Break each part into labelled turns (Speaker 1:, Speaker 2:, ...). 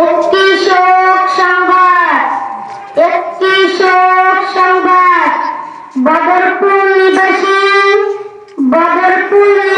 Speaker 1: একটি শোক সংবাদ একটি শোক সংবাদ। বদরপুর নিবাসী বদরপুর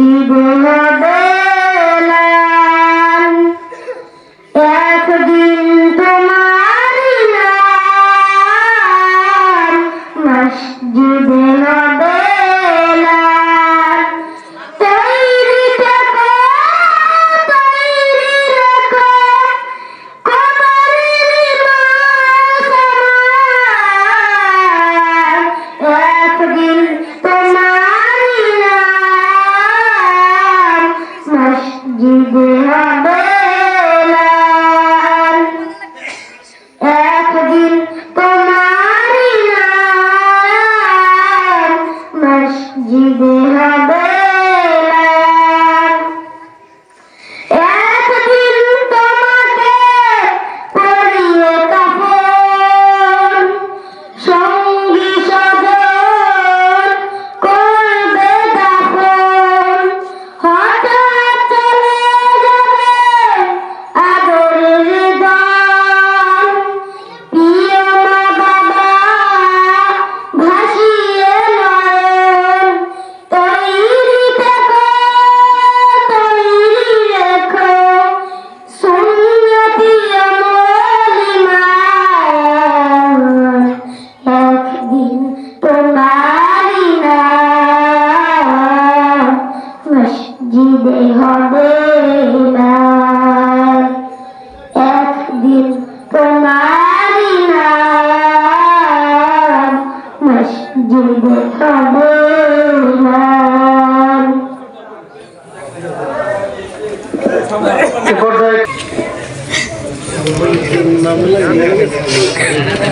Speaker 1: জীবন Gracias.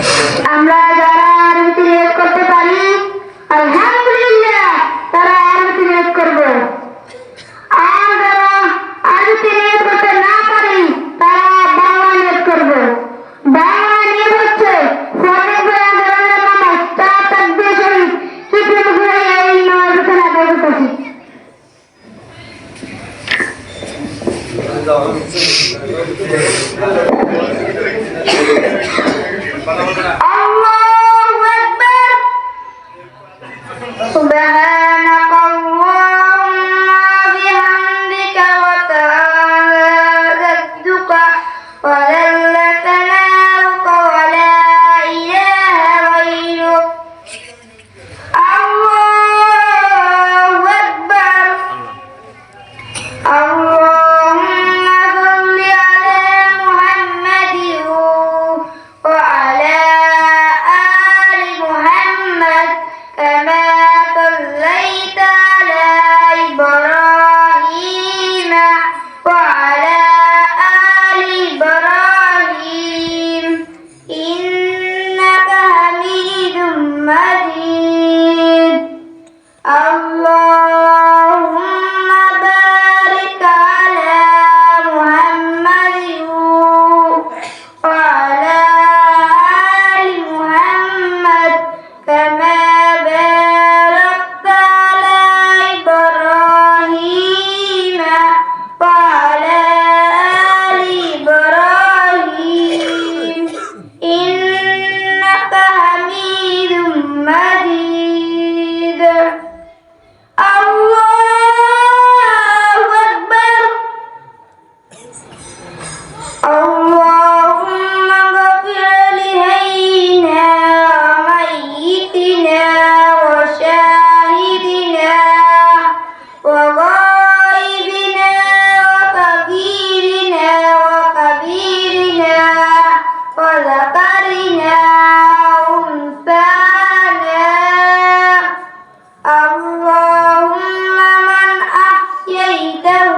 Speaker 2: então